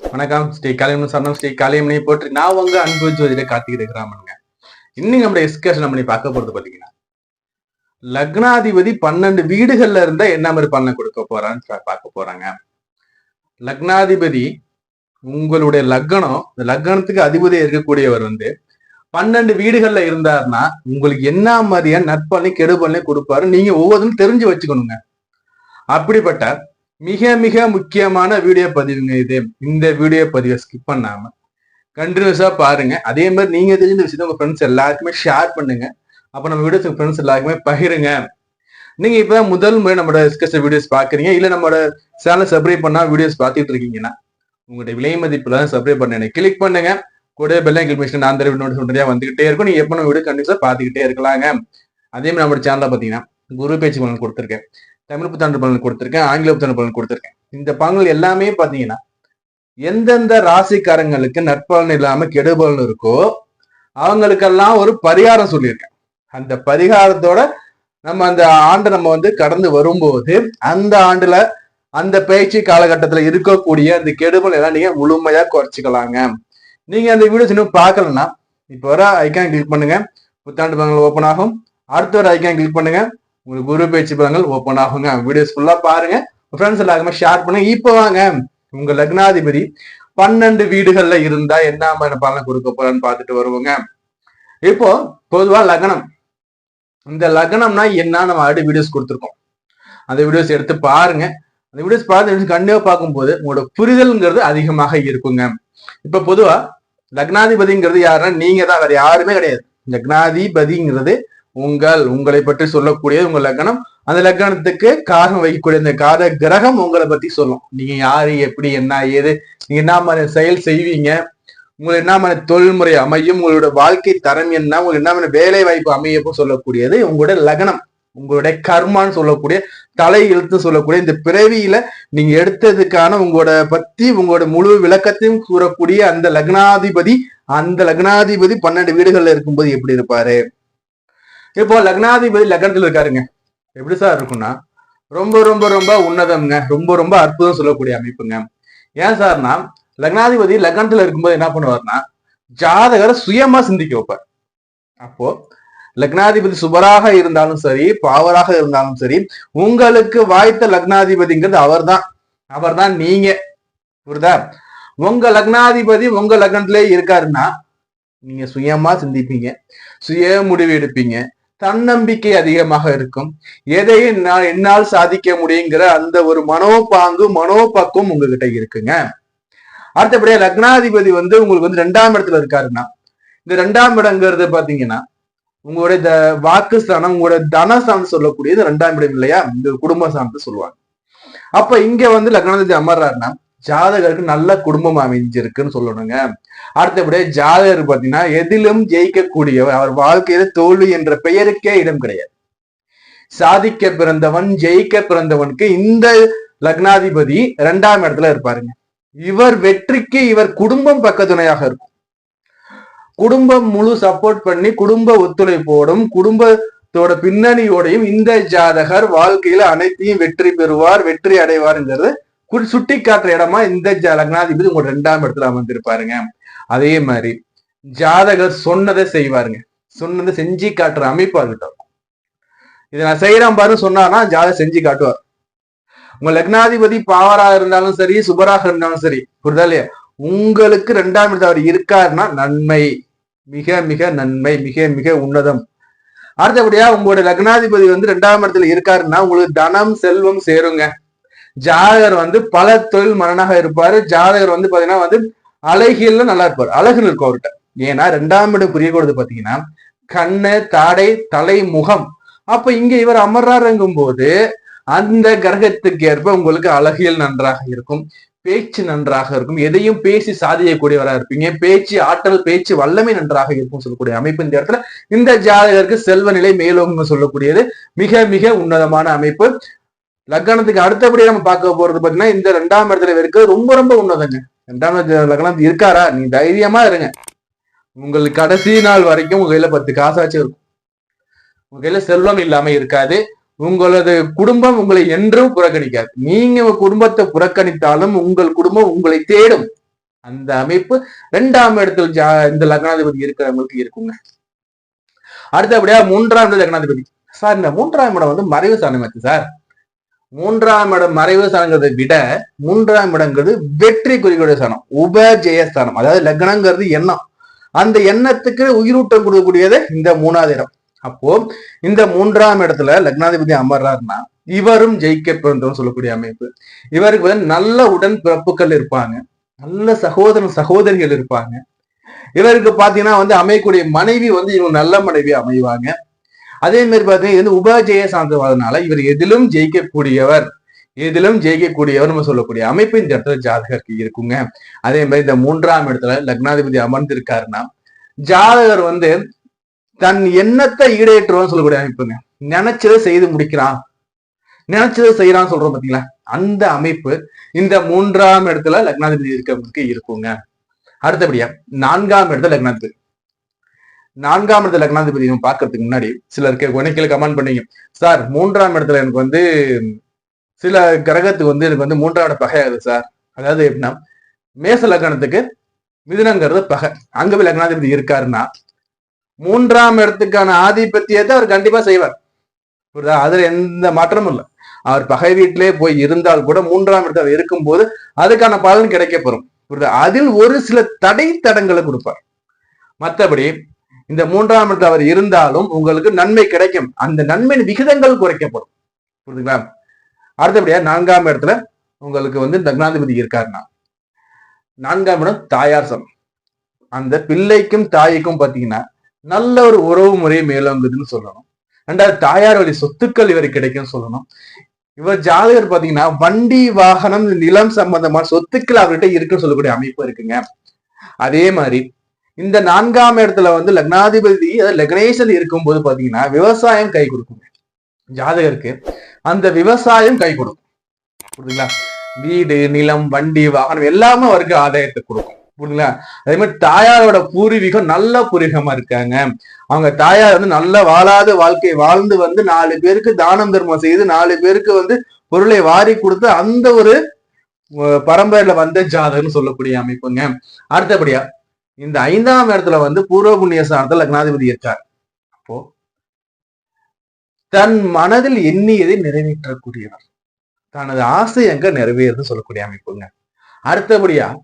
வணக்கம். ஸ்ரீ காளியம்மன் சரணம். ஸ்ரீ காளியம்மனை போற்றி நான் உங்க அன்பு ஜோதியில கார்த்திகை இருக்கிறாமனுங்க இன்னைக்கு நம்ம எஸ்கேஷன் நம்ம பார்க்க போறது பாத்தீங்கன்னா லக்னாதிபதி பன்னெண்டு வீடுகள்ல இருந்தா என்ன மாதிரி பண்ண கொடுக்க போறான்னு பார்க்க போறாங்க. லக்னாதிபதி உங்களுடைய லக்னம் இந்த லக்னத்துக்கு அதிபதியா இருக்கக்கூடியவர் வந்து பன்னெண்டு வீடுகள்ல இருந்தாருன்னா உங்களுக்கு என்ன மாதிரியான நற்பலனையும் கெடுபலனையும் கொடுப்பாரு நீங்க ஒவ்வொருத்தரும் தெரிஞ்சு வச்சுக்கணுங்க. அப்படிப்பட்ட மிக மிக முக்கியமான வீடியோ பதிவுங்க இது. இந்த வீடியோ பதிவை ஸ்கிப் பண்ணாம கண்டினியூஸா பாருங்க. அதே மாதிரி நீங்க தெரிஞ்ச விஷயத்த உங்க ஃப்ரெண்ட்ஸ் எல்லாருக்குமே ஷேர் பண்ணுங்க. அப்ப நம்ம வீடியோஸ் ஃப்ரெண்ட்ஸ் எல்லாருக்குமே பகிருங்க. நீங்க இப்ப முதல் முறை நம்மளோட டிஸ்கஸ் வீடியோஸ் பாக்குறீங்க. இல்ல நம்மளோட சேனல் சப்ஸ்கிரைப் பண்ணா வீடியோஸ் பார்த்துட்டு இருக்கீங்கன்னா உங்களுடைய விலை மதிப்புல தான் சப்ஸ்கிரைப் பண்ண கிளிக் பண்ணுங்க. கூட பெல் கிளிக் பண்ணி நான் அந்த நோட்டிஃபிகேஷன் வந்துகிட்டே இருக்கும். நீங்க எப்போ நம்ம வீடியோ கண்டிப்பா பார்த்துக்கிட்டே இருக்கலாங்க. அதே மாதிரி நம்மளோட சேனல்ல பாத்தீங்கன்னா குரு பேச்சு கொடுத்துருக்கேன். தமிழ் புத்தாண்டு பலன் கொடுத்துருக்கேன் ஆங்கில புத்தாண்டு பலன் கொடுத்துருக்கேன். இந்த பலன்கள் எல்லாமே பார்த்தீங்கன்னா எந்தெந்த ராசிக்காரங்களுக்கு நற்பலன் இல்லாம கெடுபலன் இருக்கோ அவங்களுக்கெல்லாம் ஒரு பரிகாரம் சொல்லியிருக்கேன். அந்த பரிகாரத்தோட நம்ம அந்த ஆண்டை நம்ம வந்து கடந்து வரும்போது அந்த ஆண்டுல அந்த பயிற்சி காலகட்டத்துல இருக்கக்கூடிய அந்த கெடுபல் எல்லாம் நீங்க முழுமையா குறைச்சிக்கலாங்க. நீங்க அந்த வீடியோஸ் இன்னும் பார்க்கலன்னா இப்போ வர ஐக்கான் கிளிக் பண்ணுங்க. புத்தாண்டு பலன்கள் ஓப்பன் ஆகும். அடுத்த ஒரு ஐக்கான் கிளிக் பண்ணுங்க. உங்களுக்கு குரு பேச்சு பலன்கள் ஓப்பன் ஆகுங்க. வீடியோஸ் ஃபுல்லா பாருங்க. ஃப்ரெண்ட்ஸ் எல்லாருமே ஷேர் பண்ணுங்க. இப்போ வாங்க. உங்க லக்னாதிபதி பன்னெண்டு வீடுகள்ல இருந்தா என்ன மாதிரி பலன் கொடுக்க போறான்னு பார்த்துட்டு வருவோங்க. இப்போ பொதுவா லக்னம். இந்த லக்னம்னா என்ன? நம்ம ஆல்ரெடி வீடியோஸ் கொடுத்துருக்கோம். அந்த வீடியோஸ் எடுத்து பாருங்க. அந்த வீடியோஸ் பார்த்து கண்டிப்பா பார்க்கும்போது உங்களோட புரிதல்ங்கிறது அதிகமாக இருக்குங்க. இப்ப பொதுவா லக்னாதிபதிங்கிறது யாருன்னா நீங்க தான் வேற யாருமே கிடையாது. லக்னாதிபதிங்கிறது உங்கள் உங்களை பற்றி சொல்லக்கூடிய உங்க லக்னம். அந்த லக்னத்துக்கு காரணம் வைக்கக்கூடிய அந்த காத கிரகம் உங்களை பத்தி சொல்லும். நீங்க யாரு எப்படி என்ன ஏது நீங்க என்ன மாதிரி செயல் செய்வீங்க? உங்களுக்கு என்ன மாதிரி தொழில்முறை அமையும்? உங்களோட வாழ்க்கை தரம் என்ன? உங்களுக்கு என்ன மாதிரி வேலை வாய்ப்பு அமையப்போ சொல்லக்கூடியது உங்களுடைய லக்னம். உங்களுடைய கர்மான்னு சொல்லக்கூடிய தலை எழுத்து சொல்லக்கூடிய இந்த பிறவியில நீங்க எடுத்ததுக்கான உங்களோட பத்தி உங்களோட முழு விளக்கத்தையும் கூறக்கூடிய அந்த லக்னாதிபதி அந்த லக்னாதிபதி பன்னெண்டு வீடுகள்ல இருக்கும்போது எப்படி இருப்பாரு? இப்போ லக்னாதிபதி லக்னத்தில் இருக்காருங்க. எப்படி சார் இருக்கும்னா ரொம்ப ரொம்ப ரொம்ப உன்னதம்ங்க. ரொம்ப ரொம்ப அற்புதம் சொல்லக்கூடிய அமைப்புங்க. ஏன் சார்னா லக்னாதிபதி லக்னத்துல இருக்கும்போது என்ன பண்ணுவார்னா ஜாதகரை சுயமா சிந்திக்க வைப்பார் அப்போ லக்னாதிபதி சுபராக இருந்தாலும் சரி பாவராக இருந்தாலும் சரி உங்களுக்கு வாய்த்த லக்னாதிபதிங்கிறது அவர்தான். அவர்தான் நீங்க. புரியுதா? உங்க லக்னாதிபதி உங்க லக்னத்திலே இருக்காருன்னா நீங்க சுயமா சிந்திப்பீங்க. சுய முடிவு எடுப்பீங்க. தன்னம்பிக்கை அதிகமாக இருக்கும். எதையும் நான் என்னால் சாதிக்க முடியுங்கிற அந்த ஒரு மனோபாங்கு மனோபக்குவம் உங்ககிட்ட இருக்குங்க. அடுத்தபடியா லக்னாதிபதி வந்து உங்களுக்கு வந்து ரெண்டாம் இடத்துல இருக்காருன்னா இந்த ரெண்டாம் இடங்கிறது பாத்தீங்கன்னா உங்களுடைய த வாக்கு ஸ்தானம் உங்களோட தனஸ்தானம் சொல்லக்கூடியது ரெண்டாம் இடம் இல்லையா? இந்த குடும்ப ஸ்தானத்தை சொல்லுவாங்க. அப்ப இங்க வந்து லக்னாதிபதி அமர்றாருன்னா ஜாதகருக்கு நல்ல குடும்பம் அமைஞ்சிருக்குன்னு சொல்லணுங்க. அடுத்தபடியே ஜாதகர் பாத்தீங்கன்னா எதிலும் ஜெயிக்கக்கூடியவர் அவர் வாழ்க்கையில தோல்வி என்ற பெயருக்கே இடம் கிடையாது. சாதிக்க பிறந்தவன் ஜெயிக்க பிறந்தவனுக்கு இந்த லக்னாதிபதி இரண்டாம் இடத்துல இருப்பாருங்க. இவர் வெற்றிக்கு இவர் குடும்பம் பக்கத்துணையாக இருக்கும். குடும்பம் முழு சப்போர்ட் பண்ணி குடும்ப ஒத்துழைப்போடும் குடும்பத்தோட பின்னணியோடையும் இந்த ஜாதகர் வாழ்க்கையில அனைத்தையும் வெற்றி பெறுவார் வெற்றி அடைவார்ங்கிறது குறி- சுட்டி காட்டுற இடமா இந்த லக்னாதிபதி உங்க ரெண்டாம் இடத்துல அமர்ந்திருப்பாருங்க. அதே மாதிரி ஜாதகர் சொன்னதை செய்வாருங்க. சொன்னதை செஞ்சு காட்டுற அமைப்பு அவர்கிட்ட இதை நான் செய்யறேன் பாருன்னு சொன்னானா ஜாதகம் செஞ்சு காட்டுவார். உங்க லக்னாதிபதி பாவராக இருந்தாலும் சரி சுபராக இருந்தாலும் சரி புரிதா இல்லையா? உங்களுக்கு ரெண்டாம் இடத்துல அவர் இருக்காருன்னா நன்மை. மிக மிக நன்மை மிக மிக உன்னதம். அடுத்தபடியா உங்களோட லக்னாதிபதி வந்து ரெண்டாம் இடத்துல இருக்காருன்னா உங்களுக்கு தனம் செல்வம் சேருங்க. ஜாதகர் வந்து பல தொழில் மன்னனாக இருப்பாரு. ஜாதகர் வந்து பாத்தீங்கன்னா வந்து அழகியல்ல நல்லா இருப்பாரு. அழகுன்னு இருக்கும் அவர்கிட்ட. ஏன்னா ரெண்டாம் இடம் புரிய புரியக்கூடாது பாத்தீங்கன்னா கண்ணு தாடை தலை முகம். அப்ப இங்க இவர் அமர்றாருங்கும் போது அந்த கிரகத்துக்கு ஏற்ப உங்களுக்கு அழகியல் நன்றாக இருக்கும். பேச்சு நன்றாக இருக்கும். எதையும் பேசி சாதியக்கூடியவரா இருப்பீங்க. பேச்சு ஆற்றல் பேச்சு வல்லமை நன்றாக இருக்கும் சொல்லக்கூடிய அமைப்பு இந்த இடத்துல. இந்த ஜாதகருக்கு செல்வ நிலை மேலோங்க சொல்லக்கூடியது மிக மிக உன்னதமான அமைப்பு. லக்னத்துக்கு அடுத்தபடியா நம்ம பார்க்க போறது பாத்தீங்கன்னா இந்த ரெண்டாம் இடத்துல இருக்கிறது ரொம்ப ரொம்ப உன்னதங்க. ரெண்டாம் இடத்துல லக்னம் இருக்காரா? நீ தைரியமா இருங்க. உங்களுக்கு கடைசி நாள் வரைக்கும் உங்க கையில பத்து காசாச்சும் இருக்கும். உங்க கையில செல்வம் இல்லாம இருக்காது. உங்களது குடும்பம் உங்களை என்றும் புறக்கணிக்காது. நீங்க உங்க குடும்பத்தை புறக்கணித்தாலும் உங்கள் குடும்பம் உங்களை தேடும். அந்த அமைப்பு ரெண்டாம் இடத்துல ஜா- இந்த லக்னாதிபதி இருக்கிறவங்களுக்கு இருக்குங்க. அடுத்தபடியா மூன்றாம் இடம் லக்னாதிபதி. சார் இந்த மூன்றாம் இடம் வந்து மறைவு சாணம் சார். மூன்றாம் இடம் மறைவு சாணங்கிறதை விட மூன்றாம் இடங்கிறது வெற்றி குறிக்கூடிய ஸ்தானம் உபஜெய ஸ்தானம். அதாவது லக்னங்கிறது எண்ணம். அந்த எண்ணத்துக்கு உயிரூட்டம் கொடுக்கக்கூடியது இந்த மூணாவது இடம். அப்போ இந்த மூன்றாம் இடத்துல லக்னாதிபதி அமர்றாருன்னா இவரும் ஜெயிக்க பிறந்தவன் சொல்லக்கூடிய அமைப்பு. இவருக்கு வந்து நல்ல உடன் பிறப்புகள் இருப்பாங்க. நல்ல சகோதரன் சகோதரிகள் இருப்பாங்க. இவருக்கு பாத்தீங்கன்னா வந்து அமையக்கூடிய மனைவி வந்து இவங்க நல்ல மனைவி அமைவாங்க. அதே மாதிரி பார்த்தீங்கன்னா இது வந்து உபஜய சார்ந்ததுனால இவர் எதிலும் ஜெயிக்கக்கூடியவர் எதிலும் ஜெயிக்கக்கூடியவர் நம்ம சொல்லக்கூடிய அமைப்பு இந்த இடத்துல ஜாதகருக்கு இருக்குங்க. அதே மாதிரி இந்த மூன்றாம் இடத்துல லக்னாதிபதி அமர்ந்திருக்காருன்னா ஜாதகர் வந்து தன் எண்ணத்தை ஈடேற்றுவோம்னு சொல்லக்கூடிய அமைப்புங்க. நினைச்சதை செய்து முடிக்கிறான். நினைச்சதை செய்யறான்னு சொல்றோம் பாத்தீங்களா? அந்த அமைப்பு இந்த மூன்றாம் இடத்துல லக்னாதிபதி இருக்கிறவங்களுக்கு இருக்குங்க. அடுத்தபடியா நான்காம் இடத்துல லக்னாதிபதி. நான்காம் இடத்துல லக்னாதிபதி பாக்குறதுக்கு பார்க்கறதுக்கு முன்னாடி சிலருக்கு உனக்கில கமெண்ட் பண்ணீங்க. சார் மூன்றாம் இடத்துல எனக்கு வந்து சில கிரகத்துக்கு வந்து எனக்கு வந்து மூன்றாம் இடம் பகையாகுது சார். அதாவது எப்படின்னா மேச லக்னத்துக்கு மிதுனங்கிறது பகை. அங்க போய் லக்னாதிபதி இருக்காருன்னா மூன்றாம் இடத்துக்கான ஆதிபத்தியத்தை அவர் கண்டிப்பா செய்வார். புரியுதா? அதுல எந்த மாற்றமும் இல்லை. அவர் பகை வீட்டிலே போய் இருந்தால் கூட மூன்றாம் இடத்துல அவர் இருக்கும்போது அதுக்கான பலன் கிடைக்கப்பெறும். புரியுதா? அதில் ஒரு சில தடை தடங்களை கொடுப்பார். மற்றபடி இந்த மூன்றாம் இடத்துல அவர் இருந்தாலும் உங்களுக்கு நன்மை கிடைக்கும். அந்த நன்மையின் விகிதங்கள் குறைக்கப்படும். புரியுதுங்களா அடுத்தபடியா நான்காம் இடத்துல உங்களுக்கு வந்து லக்னாதிபதி இருக்காருன்னா நான்காம் இடம் தாயார் சம். அந்த பிள்ளைக்கும் தாய்க்கும் பாத்தீங்கன்னா நல்ல ஒரு உறவு முறை மேலோங்குதுன்னு சொல்லணும். ரெண்டாவது தாயார் வழி சொத்துக்கள் இவருக்கு கிடைக்கும்னு சொல்லணும். இவர் ஜாதகர் பாத்தீங்கன்னா வண்டி வாகனம் நிலம் சம்பந்தமான சொத்துக்கள் அவர்கிட்ட இருக்குன்னு சொல்லக்கூடிய அமைப்பு இருக்குங்க. அதே மாதிரி இந்த நான்காம் இடத்துல வந்து லக்னாதிபதி அதாவது லக்னேசன் இருக்கும்போது பாத்தீங்கன்னா விவசாயம் கை கொடுக்குங்க ஜாதகருக்கு அந்த விவசாயம் கை கொடுக்கும். புரியுதுங்களா? வீடு நிலம் வண்டி வாகனம் எல்லாமே அவருக்கு ஆதாயத்தை கொடுக்கும். புரியுதுங்களா? அதே மாதிரி தாயாரோட பூர்வீகம் நல்ல பூர்வீகமா இருக்காங்க. அவங்க தாயார் வந்து நல்ல வாழாத வாழ்க்கை வாழ்ந்து வந்து நாலு பேருக்கு தானம் தர்மம் செய்து நாலு பேருக்கு வந்து பொருளை வாரி கொடுத்து அந்த ஒரு பரம்பரையில வந்த ஜாதகம்னு சொல்லக்கூடிய அமைப்புங்க. அடுத்தபடியா இந்த ஐந்தாம் இடத்துல வந்து பூர்வ புண்ணிய லக்னாதிபதி இருக்கார். அப்போ தன் மனதில் எண்ணியதை நிறைவேற்றக்கூடியவர். தனது ஆசை எங்க நிறைவேறுது சொல்லக்கூடிய அமைப்புங்க. அடுத்தபடியா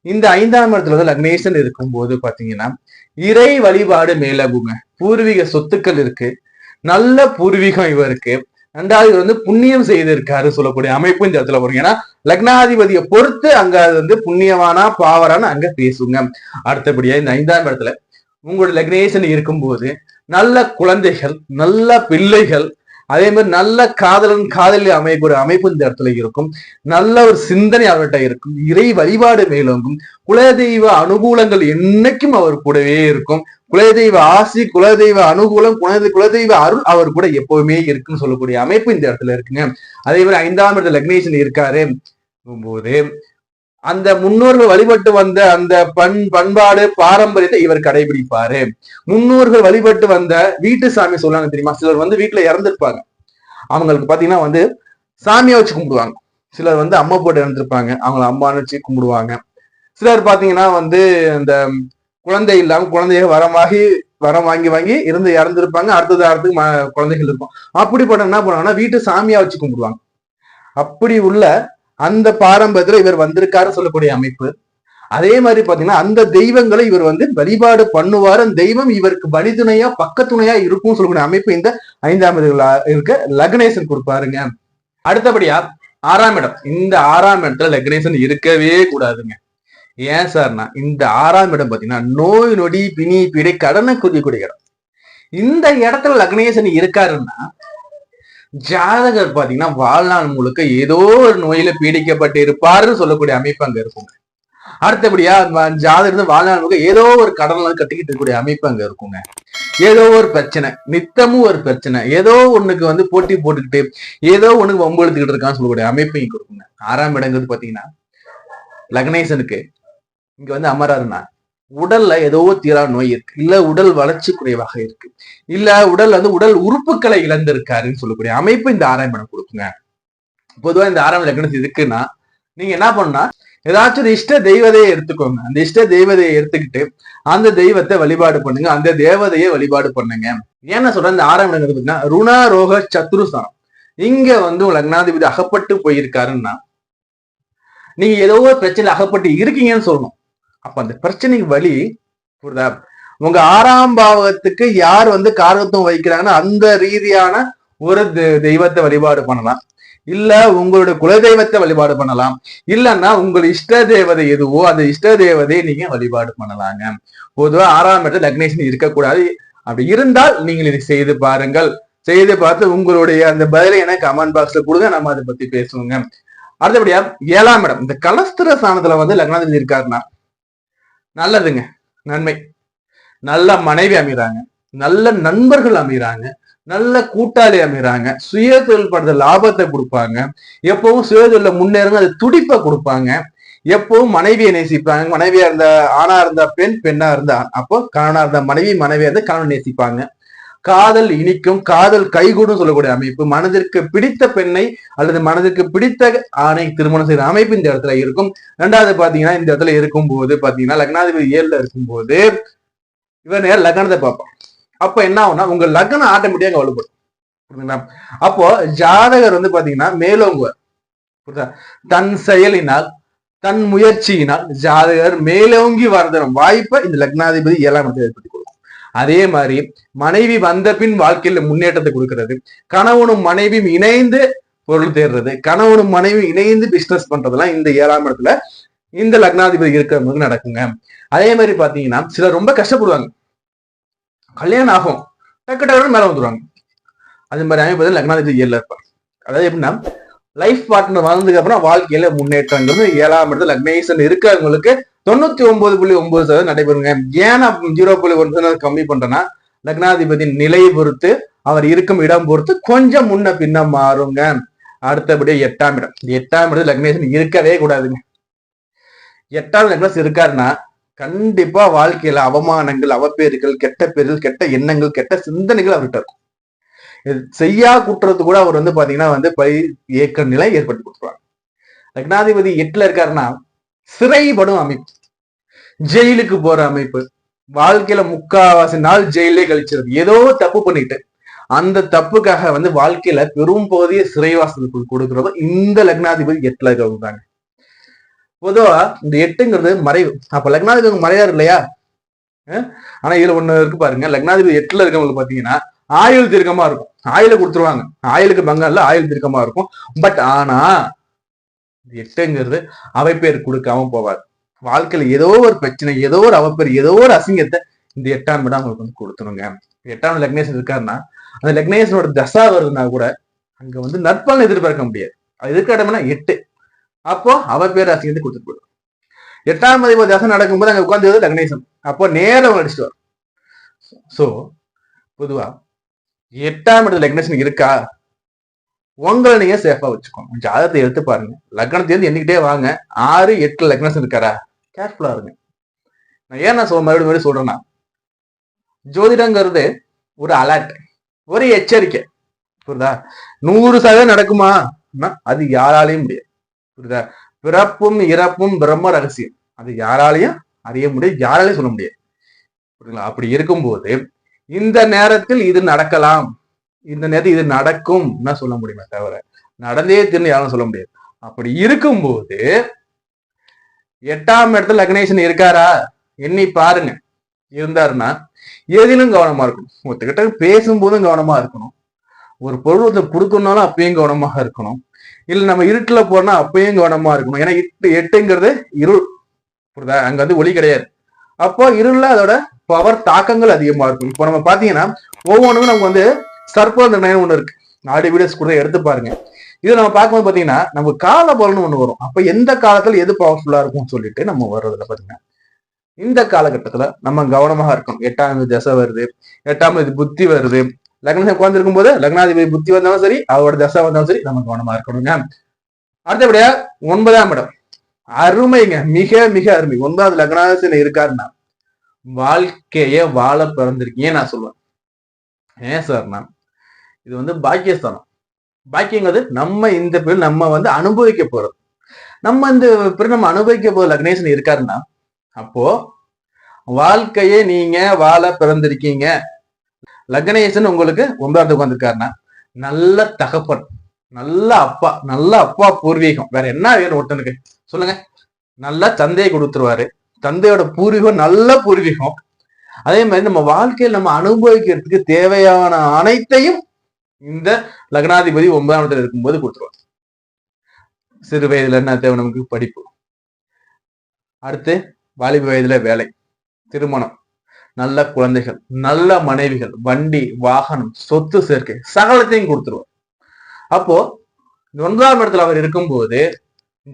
இந்த ஐந்தாம் இடத்துல வந்து லக்னேசன் இருக்கும்போது பாத்தீங்கன்னா இறை வழிபாடு மேலாகுங்க. பூர்வீக சொத்துக்கள் இருக்கு. நல்ல பூர்வீகம் இவருக்கு. ரெண்டாவது வந்து புண்ணியம் செய்திருக்காரு சொல்லக்கூடிய அமைப்பு இந்த இடத்துல வரும். ஏன்னா லக்னாதிபதியை பொறுத்து அங்க அது வந்து புண்ணியவானா பாவரான்னு அங்க பேசுங்க. அடுத்தபடியா இந்த ஐந்தாம் இடத்துல உங்களோட லக்னேசன் இருக்கும்போது நல்ல குழந்தைகள் நல்ல பிள்ளைகள் அதே மாதிரி நல்ல காதலன் காதலி அமையக்கூடிய அமைப்பு இந்த இடத்துல இருக்கும். நல்ல ஒரு சிந்தனை அவர்கிட்ட இருக்கும். இறை வழிபாடு மேலோங்கும் குலதெய்வ அனுகூலங்கள் என்னைக்கும் அவர் கூடவே இருக்கும். குலதெய்வ ஆசி குலதெய்வ அனுகூலம் குலதெய்வ குலதெய்வ அருள் அவர் கூட எப்பவுமே இருக்குன்னு சொல்லக்கூடிய அமைப்பு இந்த இடத்துல இருக்குங்க. அதே மாதிரி ஐந்தாம் இடத்துல லக்னேஷன் இருக்காரு. போது அந்த முன்னோர்கள் வழிபட்டு வந்த அந்த பண் பண்பாடு பாரம்பரியத்தை இவர் கடைபிடிப்பாரு. முன்னோர்கள் வழிபட்டு வந்த வீட்டு சாமி சொல்லுவாங்க தெரியுமா? சிலர் வந்து வீட்டுல இறந்துருப்பாங்க. அவங்களுக்கு பாத்தீங்கன்னா வந்து சாமியை வச்சு கும்பிடுவாங்க. சிலர் வந்து அம்மா போட்டு இறந்துருப்பாங்க. அவங்கள அம்மான்னு வச்சு கும்பிடுவாங்க. சிலர் பாத்தீங்கன்னா வந்து அந்த குழந்தை இல்லாம குழந்தைய வரமாகி வரம் வாங்கி வாங்கி இருந்து இறந்துருப்பாங்க. அடுத்தது அடுத்து குழந்தைகள் இருக்கும். அப்படிப்பட்ட என்ன பண்ணுவாங்கன்னா வீட்டு சாமியா வச்சு கும்பிடுவாங்க. அப்படி உள்ள அந்த பாரம்பரியத்துல இவர் வந்திருக்காரு சொல்லக்கூடிய அமைப்பு. அதே மாதிரி பாத்தீங்கன்னா அந்த தெய்வங்களை இவர் வந்து வழிபாடு பண்ணுவார். அந்த தெய்வம் இவருக்கு வழிதுணையா பக்கத்துணையா இருக்கும்னு சொல்லக்கூடிய அமைப்பு இந்த ஐந்தாம் இருக்க லக்னேசன் கொடுப்பாருங்க. அடுத்தபடியா ஆறாம் இடம். இந்த ஆறாம் இடத்துல லக்னேசன் இருக்கவே கூடாதுங்க. ஏன் சார்னா இந்த ஆறாம் இடம் பாத்தீங்கன்னா நோய் நொடி பிணி பிடி கடனை குறிக்கக்கூடிய இடம் இந்த இடத்துல லக்னேசன் இருக்காருன்னா ஜாதகர் பாத்தீங்கன்னா வாழ்நாள் முழுக்க ஏதோ ஒரு நோயில பீடிக்கப்பட்டு இருப்பாருன்னு சொல்லக்கூடிய அமைப்பு அங்க இருக்குங்க. அடுத்தபடியா ஜாதகர் வந்து வாழ்நாள் முழுக்க ஏதோ ஒரு கடன்ல கட்டிக்கிட்டு இருக்கக்கூடிய அமைப்பு அங்க இருக்குங்க. ஏதோ ஒரு பிரச்சனை நித்தமும் ஒரு பிரச்சனை. ஏதோ ஒண்ணுக்கு வந்து போட்டி போட்டுக்கிட்டு ஏதோ ஒண்ணுக்கு வம்பு எடுத்துக்கிட்டு இருக்கான்னு சொல்லக்கூடிய அமைப்பு இங்க இருக்குங்க. ஆறாம் இடங்கிறது பாத்தீங்கன்னா லக்னேசனுக்கு இங்க வந்து அமராருனா உடல்ல ஏதோ தீரா நோய் இருக்கு. இல்ல உடல் வளர்ச்சி குறைவாக இருக்கு. இல்ல உடல் வந்து உடல் உறுப்புகளை இழந்திருக்காருன்னு சொல்லக்கூடிய அமைப்பு இந்த ஆராய்மணம் கொடுக்குங்க. பொதுவா இந்த ஆராய்மணம் எக்கணும் இருக்குன்னா நீங்க என்ன பண்ணா ஏதாச்சும் ஒரு இஷ்ட தெய்வதையை எடுத்துக்கோங்க. அந்த இஷ்ட தெய்வதையை எடுத்துக்கிட்டு அந்த தெய்வத்தை வழிபாடு பண்ணுங்க. அந்த தேவதையை வழிபாடு பண்ணுங்க. ஏன்னா சொல்றேன் இந்த ஆறாம் இடம் பார்த்தீங்கன்னா ருணா ரோக சத்ருஸ்தானம். இங்க வந்து உங்க லக்னாதிபதி அகப்பட்டு போயிருக்காருன்னா நீங்க ஏதோ ஒரு பிரச்சனை அகப்பட்டு இருக்கீங்கன்னு சொல்லணும். அப்ப அந்த பிரச்சனைக்கு வழி புரியுதா? உங்க ஆறாம் பாவகத்துக்கு யார் வந்து காரகத்துவம் வைக்கிறாங்கன்னா அந்த ரீதியான ஒரு தெ- தெய்வத்தை வழிபாடு பண்ணலாம். இல்ல உங்களுடைய குலதெய்வத்தை வழிபாடு பண்ணலாம். இல்லைன்னா உங்கள் இஷ்ட தேவதை எதுவோ அந்த இஷ்ட தேவதையை நீங்க வழிபாடு பண்ணலாங்க. பொதுவாக ஆறாம் இடத்துல லக்னேஷன் இருக்கக்கூடாது. அப்படி இருந்தால் நீங்கள் இதை செய்து பாருங்கள். செய்து பார்த்து உங்களுடைய அந்த பதிலை எனக்கு கமெண்ட் பாக்ஸ்ல கொடுங்க. நம்ம அதை பத்தி பேசுவோங்க. அடுத்தபடியா ஏழாம் இடம். இந்த கலஸ்திர ஸ்தானத்துல வந்து லக்னாதிபதி இருக்காருன்னா நல்லதுங்க. நன்மை. நல்ல மனைவி அமைகிறாங்க நல்ல நண்பர்கள் அமைகிறாங்க நல்ல கூட்டாளி அமைகிறாங்க சுய தொழில் படுத்த லாபத்தை கொடுப்பாங்க. எப்பவும் சுய தொழில முன்னேறுங்க அது துடிப்பை கொடுப்பாங்க. எப்பவும் மனைவியை நேசிப்பாங்க. மனைவியா இருந்த ஆணா இருந்த பெண் பெண்ணா இருந்தா அப்போ கணவனா இருந்த மனைவி மனைவியா இருந்தா கணவன் நேசிப்பாங்க. காதல் இனிக்கும் காதல் கைகூடும் சொல்லக்கூடிய அமைப்பு. மனதிற்கு பிடித்த பெண்ணை அல்லது மனதிற்கு பிடித்த ஆணை திருமணம் செய்த அமைப்பு இந்த இடத்துல இருக்கும். ரெண்டாவது பாத்தீங்கன்னா இந்த இடத்துல இருக்கும் போது பாத்தீங்கன்னா லக்னாதிபதி ஏழுல இருக்கும்போது போது இவன் லக்னத்தை பார்ப்பான். அப்போ என்ன ஆகும்னா உங்க லக்னம் ஆட்டோமேட்டிக்காக வலுப்படும். புரியுதுங்களா? அப்போ ஜாதகர் வந்து பாத்தீங்கன்னா மேலோங்குவார். புரியுதா? தன் செயலினால் தன் முயற்சியினால் ஜாதகர் மேலோங்கி வரதரும் வாய்ப்பை இந்த லக்னாதிபதி ஏழாம் இடத்துல ஏற்படுத்தி அதே மாதிரி மனைவி வந்த பின் வாழ்க்கையில முன்னேற்றத்தை கொடுக்கிறது. கணவனும் மனைவியும் இணைந்து பொருள் தேடுறது. கணவனும் மனைவியும் இணைந்து பிசினஸ் பண்றதெல்லாம் இந்த ஏழாம் இடத்துல இந்த லக்னாதிபதி இருக்கிறவங்களுக்கு நடக்குங்க. அதே மாதிரி பாத்தீங்கன்னா சிலர் ரொம்ப கஷ்டப்படுவாங்க. கல்யாணம் ஆகும். டக்கு டக்குனு மேல வந்துருவாங்க. அது மாதிரி அமைப்பு லக்னாதிபதி ஏழுல இருப்பாங்க அதாவது எப்படின்னா லைஃப் பார்ட்னர் வளர்ந்ததுக்கு அப்புறம் வாழ்க்கையில முன்னேற்றங்கிறது ஏழாம் இடத்துல லக்னேசன் இருக்கிறவங்களுக்கு தொண்ணூத்தி ஒன்பது புள்ளி ஒன்பது சதவீதம் நடைபெறுங்க. ஏன் ஜீரோ புள்ளி ஒன்பது சதவீதம் கம்மி பண்றேன்னா லக்னாதிபதியின் நிலையை பொறுத்து அவர் இருக்கும் இடம் பொறுத்து கொஞ்சம் முன்ன பின்ன மாறுங்க. அடுத்தபடியே எட்டாம் இடம். எட்டாம் இடத்துல லக்னேசன் இருக்கவே கூடாதுங்க. எட்டாம் லக்னஸ் இருக்காருன்னா கண்டிப்பா வாழ்க்கையில அவமானங்கள் அவப்பேறுகள் கெட்ட பேர்கள் கெட்ட எண்ணங்கள் கெட்ட சிந்தனைகள் அவர்கிட்ட இருக்கும். இது செய்யா குற்றது கூட அவர் வந்து பாத்தீங்கன்னா வந்து பழி ஏக்க நிலை ஏற்பட்டு கொடுத்துருவாங்க லக்னாதிபதி எட்டுல இருக்காருன்னா சிறைப்படும் அமைப்பு. ஜெயிலுக்கு போற அமைப்பு. வாழ்க்கையில முக்காவாசி நாள் ஜெயிலே கழிச்சிருது. ஏதோ தப்பு பண்ணிட்டு அந்த தப்புக்காக வந்து வாழ்க்கையில பெரும் பகுதிய சிறைவாசத்துக்கு கொடுக்கறது இந்த லக்னாதிபதி எட்டுல தாங்க பொதுவா இந்த எட்டுங்கிறது மறைவு. அப்ப லக்னாதிபதி மறையாரு இல்லையா? ஆனா இதுல ஒண்ணு இருக்கு பாருங்க. லக்னாதிபதி எட்டுல இருக்கவங்களுக்கு பாத்தீங்கன்னா ஆயுள் தீர்க்கமா இருக்கும். ஆயுள கொடுத்துருவாங்க. ஆயுளுக்கு பங்கம் இல்ல ஆயுள் தீர்க்கமா இருக்கும். பட் ஆனா எட்டுங்கிறது அவைப்பேர் கொடுக்காம போவார் வாழ்க்கையில ஏதோ ஒரு பிரச்சனை ஏதோ ஒரு அவப்பேர் ஏதோ ஒரு அசிங்கத்தை இந்த எட்டாம் இடம் அவங்களுக்கு வந்து கொடுத்துருங்க. எட்டாம் லக்னேசன் இருக்காருன்னா அந்த லக்னேசனோட தசா வருதுன்னா கூட அங்க வந்து நற்பலன் எதிர்பார்க்க முடியாது. அது இருக்க இடம்னா எட்டு. அப்போ அவ பேர் அசிங்கத்தை கொடுத்துட்டு போயிடும். எட்டாம் அதிபதி தசை நடக்கும்போது அங்க உட்காந்து லக்னேசம் அப்போ நேரம் அடிச்சுட்டு வரும். சோ பொதுவா எட்டாம் இடத்துல லக்னேசன் இருக்கா? உங்களை நீங்க சேஃபா வச்சுக்கோங்க. ஜாதகத்தை எடுத்து பாருங்க. லக்னத்தை இருந்து எண்ணிக்கிட்டே வாங்க. ஆறு எட்டு லக்னஸ் இருக்காரா? கேர்ஃபுல்லா இருங்க. நான் ஏன் நான் சொல் மறுபடியும் மறுபடியும் சொல்றேன்னா ஜோதிடங்கிறது ஒரு அலர்ட் ஒரு எச்சரிக்கை. புரியுதா? நூறு சதவீதம் நடக்குமா? அது யாராலையும் முடியாது. புரியுதா? பிறப்பும் இறப்பும் பிரம்ம ரகசியம். அது யாராலையும் அறிய முடியாது யாராலையும் சொல்ல முடியாது. புரியுங்களா அப்படி இருக்கும்போது இந்த நேரத்தில் இது நடக்கலாம். இந்த நேரத்தில் இது நடக்கும் சொல்ல முடியுமே? தவிர நடந்தே தின்னு யாரும் சொல்ல முடியாது. அப்படி இருக்கும்போது எட்டாம் இடத்துல லக்னேஷன் இருக்காரா? எண்ணி பாருங்க. இருந்தாருன்னா எதிலும் கவனமா இருக்கணும். ஒருத்தகிட்ட பேசும்போதும் கவனமா இருக்கணும். ஒரு பொருள் ஒருத்தர் கொடுக்கணும்னாலும் அப்பயும் கவனமாக இருக்கணும். இல்ல நம்ம இருட்டுல போனா அப்பயும் கவனமா இருக்கணும். ஏன்னா எட்டு எட்டுங்கிறது இருள். புரியுதா? அங்க வந்து ஒளி கிடையாது. அப்போ இருள்ல அதோட பவர் தாக்கங்கள் அதிகமா இருக்கும். இப்போ நம்ம பாத்தீங்கன்னா ஒவ்வொன்றுக்கும் நமக்கு வந்து சர்ப்ப நிர்ணயம் இருக்கு. ஆடி வீடியோஸ் கூட எடுத்து பாருங்க. இது நம்ம பார்க்கும்போது பார்த்தீங்கன்னா நமக்கு கால பலன் ஒண்ணு வரும். அப்போ எந்த காலத்தில் எது பவர்ஃபுல்லாக இருக்கும்னு சொல்லிட்டு நம்ம வர்றதுல பார்த்தீங்கன்னா இந்த காலகட்டத்தில் நம்ம கவனமாக இருக்கணும். எட்டாம் தேதி தசை வருது. எட்டாம் தேதி புத்தி வருது. லக்னம் உட்காந்துருக்கும் போது லக்னாதிபதி புத்தி வந்தாலும் சரி அவரோட தசை வந்தாலும் சரி நம்ம கவனமா இருக்கணுங்க. அடுத்தபடியா ஒன்பதாம் இடம். அருமைங்க. மிக மிக அருமை. ஒன்பதாவது லக்னாதிபதி இருக்காருன்னா வாழ்க்கைய வாழ பிறந்திருக்கீங்க நான் சொல்லுவேன். ஏன் சார்னா இது வந்து பாக்கியஸ்தானம். பாக்கியங்கிறது நம்ம இந்த பிறகு நம்ம வந்து அனுபவிக்க போறது. நம்ம இந்த பிறகு நம்ம அனுபவிக்க போற லக்னேசன் இருக்காருன்னா அப்போ வாழ்க்கையே நீங்க வாழ பிறந்திருக்கீங்க. லக்னேசன் உங்களுக்கு ஒன்பதாவது உட்காந்துருக்காருன்னா நல்ல தகப்பன் நல்ல அப்பா நல்ல அப்பா பூர்வீகம். வேற என்ன வேணும் ஒருத்தனுக்கு? சொல்லுங்க. நல்ல தந்தையை கொடுத்துருவாரு. தந்தையோட பூர்வீகம் நல்ல பூர்வீகம். அதே மாதிரி நம்ம வாழ்க்கையில் நம்ம அனுபவிக்கிறதுக்கு தேவையான அனைத்தையும் இந்த லக்னாதிபதி ஒன்பதாம் இடத்துல இருக்கும்போது கொடுத்துருவார். சிறு வயதுல என்ன தேவை நமக்கு? படிப்பு. அடுத்து வாலிப வயதுல வேலை. திருமணம். நல்ல குழந்தைகள் நல்ல மனைவிகள் வண்டி வாகனம் சொத்து சேர்க்கை சகலத்தையும் கொடுத்துருவார். அப்போ ஒன்பதாம் இடத்துல அவர் இருக்கும்போது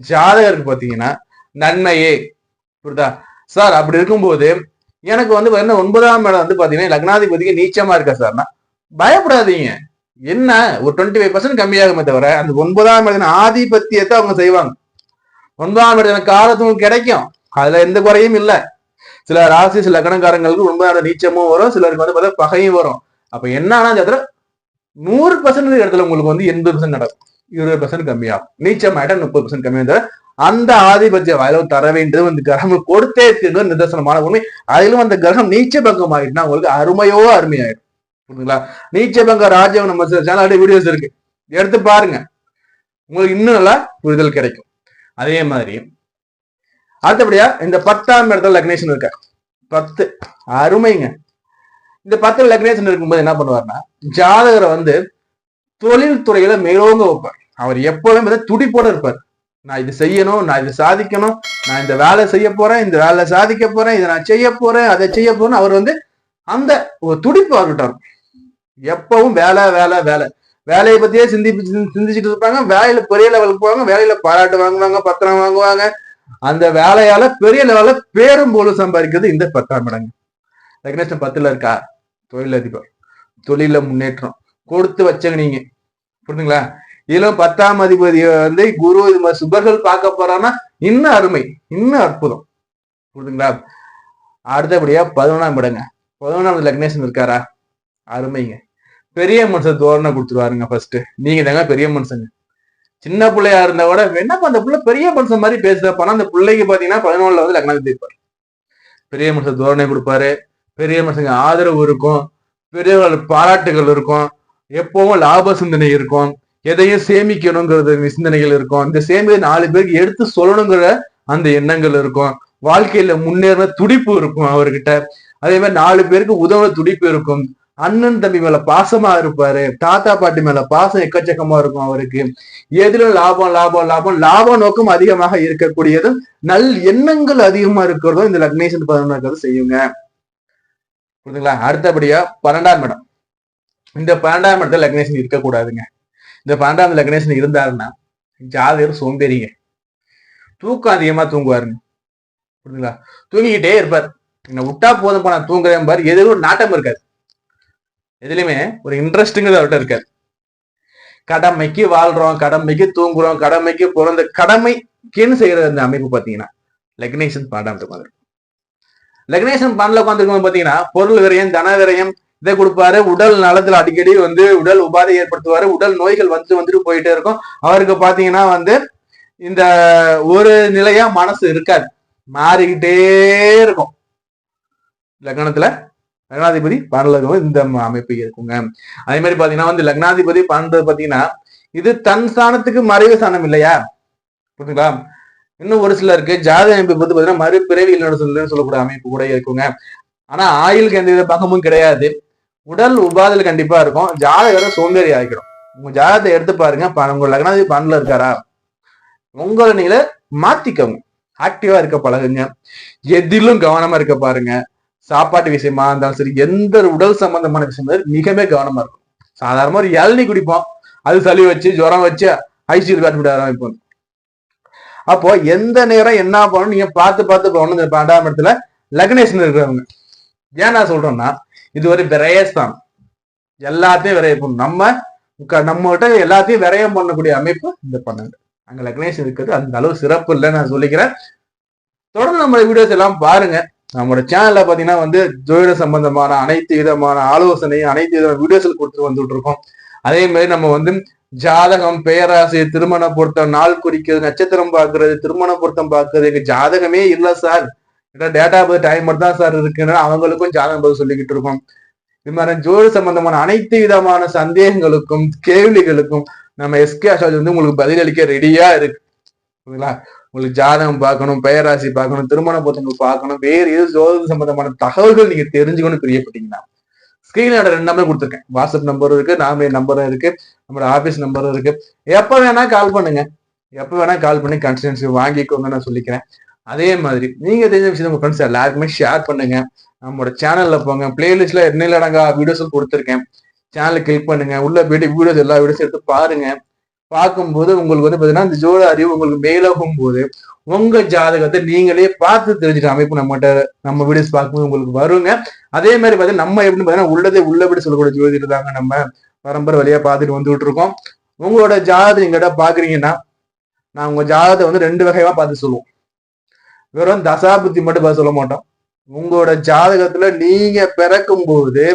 ஜாதகருக்கு பாத்தீங்கன்னா நன்மையே புரியுதா? சார் அப்படி இருக்கும்போது எனக்கு வந்து என்ன ஒன்பதாம் இடம் வந்து பாத்தீங்கன்னா லக்னாதிபதிக்கு நீச்சமா இருக்கா சார்னா பயப்படாதீங்க. என்ன? ஒரு டுவெண்ட்டி ஃபைவ் பர்சன்ட் கம்மியாகுமே தவிர அந்த ஒன்பதாம் இடத்தின் ஆதிபத்தியத்தை அவங்க செய்வாங்க. ஒன்பதாம் இடத்தின காலத்தும் கிடைக்கும். அதுல எந்த குறையும் இல்லை. சில ராசி சில லக்னக்காரங்களுக்கு ஒன்பதாம் நீச்சமும் வரும் சிலருக்கு வந்து பார்த்தா பகையும் வரும். அப்ப என்னன்னா அந்த இடத்துல நூறு பர்சன்ட் இடத்துல உங்களுக்கு வந்து எண்பது பர்சன்ட் நடக்கும். இருபது பர்சன்ட் கம்மியாகும். நீச்சம் ஆயிட்டா முப்பது பர்சன்ட் கம்மியாக தவிர அந்த ஆதிபத்திய வாயிலும் தர வேண்டியது வந்து கிரகம் கொடுத்தே இருக்கிறது நிதர்சனமான உண்மை. அதிலும் அந்த கிரகம் நீச்ச பங்கம் ஆயிட்டுனா உங்களுக்கு அருமையோ அருமையாயிடும். புரியுதுங்களா? நீச்சபங்க ராஜம் நம்ம சேனல் வீடியோஸ் இருக்கு. எடுத்து பாருங்க. உங்களுக்கு இன்னும் நல்லா புரிதல் கிடைக்கும். அதே மாதிரி அடுத்தபடியா இந்த பத்தாம் இடத்துல லக்னேஷன் இருக்க பத்து. அருமைங்க. இந்த பத்து லக்னேஷன் இருக்கும்போது என்ன பண்ணுவார்னா ஜாதகரை வந்து தொழில் துறையில மேலோங்க வைப்பார். அவர் எப்பவுமே வந்து துடிப்போட இருப்பார். நான் இது செய்யணும் நான் இது சாதிக்கணும் நான் இந்த வேலை செய்ய போறேன் இந்த வேலை சாதிக்க போறேன் இதை நான் செய்ய போறேன் அதை செய்ய போறேன் அவர் வந்து அந்த ஒரு துடிப்பு அவர்கிட்ட இருக்கும். எப்பவும் வேலை வேலை வேலை. வேலையை பத்தியே சிந்தி சிந்திச்சுட்டு இருப்பாங்க. வேலையில பெரிய லெவலுக்கு போவாங்க. வேலையில பாராட்டு வாங்குவாங்க பத்திரம் வாங்குவாங்க. அந்த வேலையால பெரிய லெவலில் பேரும் போல சம்பாதிக்கிறது இந்த பத்தாம் இடங்க ரெகனேஷன் பத்துல இருக்கா? தொழிலதிபர். தொழில முன்னேற்றம். கொடுத்து வச்சங்க நீங்க. புரியுதுங்களா இதுல பத்தாம் அதிபதி வந்து குரு இது மாதிரி சுபர்கள் பார்க்க போறான்னா இன்னும் அருமை இன்னும் அற்புதம். புரியுதுங்களா அடுத்தபடியா பதினொன்றாம் இடங்க பதினொன்றாம் லக்னேஷன் இருக்காரா? அருமைங்க. பெரிய மனுஷன் தோரணை கொடுத்துருவாருங்க ஃபர்ஸ்ட் நீங்க தாங்க பெரிய மனுஷங்க. சின்ன பிள்ளையா இருந்தா கூட என்னப்பா அந்த பிள்ளை பெரிய மனுஷன் மாதிரி பேசுறப்பனா அந்த பிள்ளைக்கு பாத்தீங்கன்னா பதினொன்னுல வந்து லக்னாதிபதி இருப்பாரு. பெரிய மனுஷன் தோரணை கொடுப்பாரு. பெரிய மனுஷங்க ஆதரவு இருக்கும். பெரியவர்கள் பாராட்டுகள் இருக்கும். எப்பவும் லாப சிந்தனை இருக்கும். எதையும் சேமிக்கணுங்கிறது சிந்தனைகள் இருக்கும். இந்த சேமியை நாலு பேருக்கு எடுத்து சொல்லணுங்கிற அந்த எண்ணங்கள் இருக்கும். வாழ்க்கையில முன்னேற துடிப்பு இருக்கும் அவர்கிட்ட. அதே மாதிரி நாலு பேருக்கு உதவ துடிப்பு இருக்கும். அண்ணன் தம்பி மேல பாசமா இருப்பாரு தாத்தா பாட்டி மேல பாசம் எக்கச்சக்கமா இருக்கும் அவருக்கு. எதுல லாபம் லாபம் லாபம்? லாப நோக்கம் அதிகமாக இருக்கக்கூடியதும் நல் எண்ணங்கள் அதிகமா இருக்கிறதும் இந்த லக்னேஷன் பதினொன்றாவது செய்யுங்க. புரியுதுங்களா? அடுத்தபடியா பன்னெண்டாம் இடம். இந்த பன்னெண்டாம் இடத்துல லக்னேஷன் இருக்கக்கூடாதுங்க. இந்த பன்னெண்டாம் லக்னேஷன் இருந்தாருன்னா ஜாதகர் சோம்பேறிங்க. தூக்கம் அதிகமா தூங்குவாருங்க. புரியுதுங்களா? தூங்கிக்கிட்டே இருப்பார். என்ன விட்டா போதும் நான் தூங்குறேன் பாரு. எதுவும் ஒரு நாட்டம் இருக்காது. எதுலையுமே ஒரு இன்ட்ரெஸ்டிங்கிறது அவர்கிட்ட இருக்காது கடமைக்கு வாழ்றோம் கடமைக்கு தூங்குறோம் கடமைக்கு பிறந்த கடமைக்குன்னு செய்யற அந்த அமைப்பு பாத்தீங்கன்னா லெக்னேஷன் பாடம் உட்காந்துருக்கும் லெக்னேஷன் பாண்டில் உட்காந்துருக்கும் பாத்தீங்கன்னா பொருள் விரயம் தன விரயம் இதை கொடுப்பாரு. உடல் நலத்துல அடிக்கடி வந்து உடல் உபாதை ஏற்படுத்துவாரு. உடல் நோய்கள் வந்து வந்துட்டு போயிட்டே இருக்கும். அவருக்கு பாத்தீங்கன்னா வந்து இந்த ஒரு நிலையா மனசு இருக்காது. மாறிக்கிட்டே இருக்கும். லக்னத்துல லக்னாதிபதி பன்னெண்டு இந்த அமைப்பு இருக்குங்க. அதே மாதிரி பாத்தீங்கன்னா வந்து லக்னாதிபதி பன்னெண்டு பாத்தீங்கன்னா இது தன் ஸ்தானத்துக்கு மறைவு ஸ்தானம் இல்லையா? புரியுதுங்களா இன்னும் ஒரு சிலருக்கு ஜாத அமைப்பு வந்து பாத்தீங்கன்னா மறுபிறவி இல்லைன்னு சொல்லக்கூடிய அமைப்பு கூட இருக்குங்க. ஆனா ஆயுளுக்கு எந்த வித பக்கமும் கிடையாது. உடல் உபாதையில் கண்டிப்பா இருக்கும். ஜாதகம் சோம்பேறி ஆகிடும். உங்க ஜாதகத்தை எடுத்து பாருங்க. உங்க லக்னாதிபதி பன்னெண்டுல இருக்காரா? உங்களை நீங்கள மாத்திக்கோங்க. ஆக்டிவா இருக்க பழகுங்க. எதிலும் கவனமா இருக்க பாருங்க. சாப்பாட்டு விஷயமா இருந்தாலும் சரி எந்த உடல் சம்பந்தமான விஷயமா மிகவே கவனமா இருக்கும். சாதாரணமா ஒரு இளநீ குடிப்போம். அது சளி வச்சு ஜுரம் வச்சு ஐசியூ காட்டு ஆரம்பிப்போம். அப்போ எந்த நேரம் என்ன பண்ணணும் நீங்க பார்த்து பார்த்து போகணும் இந்த பன்னெண்டாம் இடத்துல லக்னேஷன் இருக்கிறவங்க. ஏன் நான் சொல்றேன்னா இது ஒரு விரயஸ்தானம். எல்லாத்தையும் விரைய பண்ணும் நம்ம நம்மகிட்ட எல்லாத்தையும் விரயம் பண்ணக்கூடிய அமைப்பு இந்த பன்னெண்டு. அங்க லக்னேஷன் இருக்கிறது அந்த அளவு சிறப்பு இல்லைன்னு நான் சொல்லிக்கிறேன். தொடர்ந்து நம்ம வீடியோஸ் எல்லாம் பாருங்க. நம்மளோட சேனல்ல பாத்தீங்கன்னா வந்து ஜோதிட சம்பந்தமான அனைத்து விதமான ஆலோசனையும் அனைத்து விதமான வீடியோஸ்கள் கொடுத்து வந்துட்டு இருக்கோம். அதே மாதிரி நம்ம வந்து ஜாதகம் பேராசை திருமண பொருத்தம் நாள் குறிக்கிறது நட்சத்திரம் பார்க்கறது திருமண பொருத்தம் பார்க்கிறது எங்க ஜாதகமே இல்ல சார் டேட்டா பர்த் டைம் மட்டும் தான் சார் இருக்குன்னு அவங்களுக்கும் ஜாதகம் பதில் சொல்லிக்கிட்டு இருக்கோம். இது மாதிரி ஜோதி சம்பந்தமான அனைத்து விதமான சந்தேகங்களுக்கும் கேள்விகளுக்கும் நம்ம எஸ்கே அசாஜ் வந்து உங்களுக்கு பதிலளிக்க ரெடியா இருக்கு. ஓகேங்களா உங்களுக்கு ஜாதகம் பார்க்கணும் பெயராசி பார்க்கணும் திருமண பொருத்தங்கள் பார்க்கணும் வேறு ஏதோ ஜோதிட சம்பந்தமான தகவல்கள் நீங்க தெரிஞ்சுக்கணும் பிரியப்பட்டீங்கன்னா ஸ்கிரீனோட ரெண்டு நம்பர் கொடுத்துருக்கேன். வாட்ஸ்அப் நம்பரும் இருக்கு நாமே நம்பரும் இருக்கு நம்மளோட ஆபீஸ் நம்பரும் இருக்கு. எப்ப வேணா கால் பண்ணுங்க. எப்ப வேணா கால் பண்ணி கன்சல்டன்சி வாங்கிக்கோங்க நான் சொல்லிக்கிறேன். அதே மாதிரி நீங்க தெரிஞ்ச விஷயம் உங்க ஃப்ரெண்ட்ஸ் எல்லாருக்குமே ஷேர் பண்ணுங்க. நம்மளோட சேனல்ல போங்க. பிளேலிஸ்ட்ல எண்ணிலடங்கா வீடியோஸும் கொடுத்துருக்கேன். சேனலை கிளிக் பண்ணுங்க. உள்ள போயிட்டு வீடியோஸ் எல்லா வீடியோஸும் எடுத்து பாருங்க. பார்க்கும்போது உங்களுக்கு வந்து பாத்தீங்கன்னா இந்த ஜோட அறிவு உங்களுக்கு மேலாகும் போது உங்க ஜாதகத்தை நீங்களே பார்த்து தெரிஞ்சுக்கிற அமைப்பு நம்மகிட்ட நம்ம வீடியோஸ் பார்க்கும்போது உங்களுக்கு வருங்க. அதே மாதிரி பார்த்தீங்கன்னா நம்ம எப்படின்னு பார்த்தீங்கன்னா உள்ளதே உள்ளபடி சொல்லக்கூடிய ஜோதிடர் தாங்க நம்ம பரம்பரை வழியா பார்த்துட்டு வந்துட்டு இருக்கோம். உங்களோட ஜாதகம் எங்கிட்ட பாக்குறீங்கன்னா நான் உங்க ஜாதகத்தை வந்து ரெண்டு வகையா பார்த்து சொல்லுவோம். வெறும் தசாபுத்தி மட்டும் பார்த்து சொல்ல மாட்டோம். உங்களோட ஜாதகத்துல நீங்க பிறக்கும் போது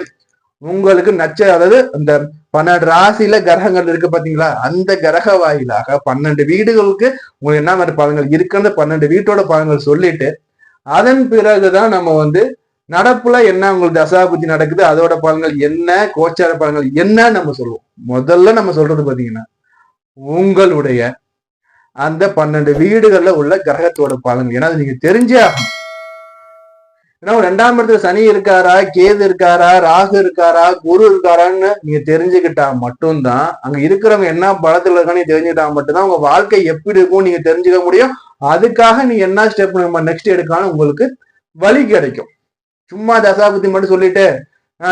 உங்களுக்கு நச்ச அதாவது அந்த பன்னெண்டு ராசியில கிரகங்கள் இருக்கு பாத்தீங்களா? அந்த கிரக வாயிலாக பன்னெண்டு வீடுகளுக்கு உங்களுக்கு என்ன மாதிரி பலன்கள் இருக்குன்னு பன்னெண்டு வீட்டோட பலன்கள் சொல்லிட்டு அதன் பிறகுதான் நம்ம வந்து நடப்புல என்ன உங்களுக்கு தசாபுத்தி நடக்குது அதோட பலன்கள் என்ன கோச்சார பலன்கள் என்ன நம்ம சொல்லுவோம். முதல்ல நம்ம சொல்றது பாத்தீங்கன்னா உங்களுடைய அந்த பன்னெண்டு வீடுகள்ல உள்ள கிரகத்தோட பலன்கள் ஏன்னா அது நீங்க தெரிஞ்சே ஆகணும். ஏன்னா ரெண்டாம் இடத்துல சனி இருக்காரா கேது இருக்காரா ராகு இருக்காரா குரு இருக்காரான்னு நீங்க தெரிஞ்சுக்கிட்டா மட்டும்தான் அங்க இருக்கிறவங்க என்ன பலத்துல இருக்கான்னு தெரிஞ்சுக்கிட்டா மட்டும்தான் உங்க வாழ்க்கை எப்படி இருக்கும் நீங்க தெரிஞ்சுக்க முடியும். அதுக்காக நீ என்ன ஸ்டெப் நம்ம நெக்ஸ்ட் எடுக்கான்னு உங்களுக்கு வழி கிடைக்கும். சும்மா தசாபுத்தி மட்டும் சொல்லிட்டு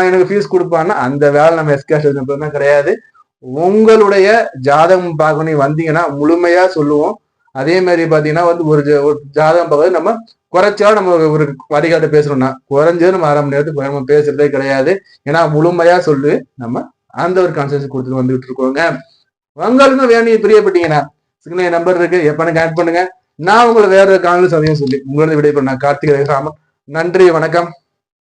எனக்கு ஃபீஸ் கொடுப்பான்னா அந்த வேலை நம்ம எஸ்கேஷ் கிடையாது. உங்களுடைய ஜாதகம் பார்க்கணும். வந்தீங்கன்னா முழுமையா சொல்லுவோம். அதே மாதிரி பாத்தீங்கன்னா வந்து ஒரு ஜாதகம் பார்க்கறது நம்ம குறைச்சா நம்ம ஒரு வழிகாட்ட பேசுறோம்னா குறைஞ்சது நம்ம அரை மணி நேரத்துக்கு நம்ம பேசுறதே கிடையாது. ஏன்னா முழுமையா சொல்லு நம்ம அந்த ஒரு கான்சன்ஸ் கொடுத்துட்டு வந்துட்டு இருக்கோங்க. உங்களுக்கும் வேணும் பிரியப்பட்டீங்கன்னா சிக்னல் நம்பர் இருக்கு. எப்பன்னு கனெக்ட் பண்ணுங்க. நான் உங்களை வேற காங்கிரஸ் அதையும் சொல்லி உங்களோட விடைபெற நான் கார்த்திகை ராமன் நன்றி வணக்கம்.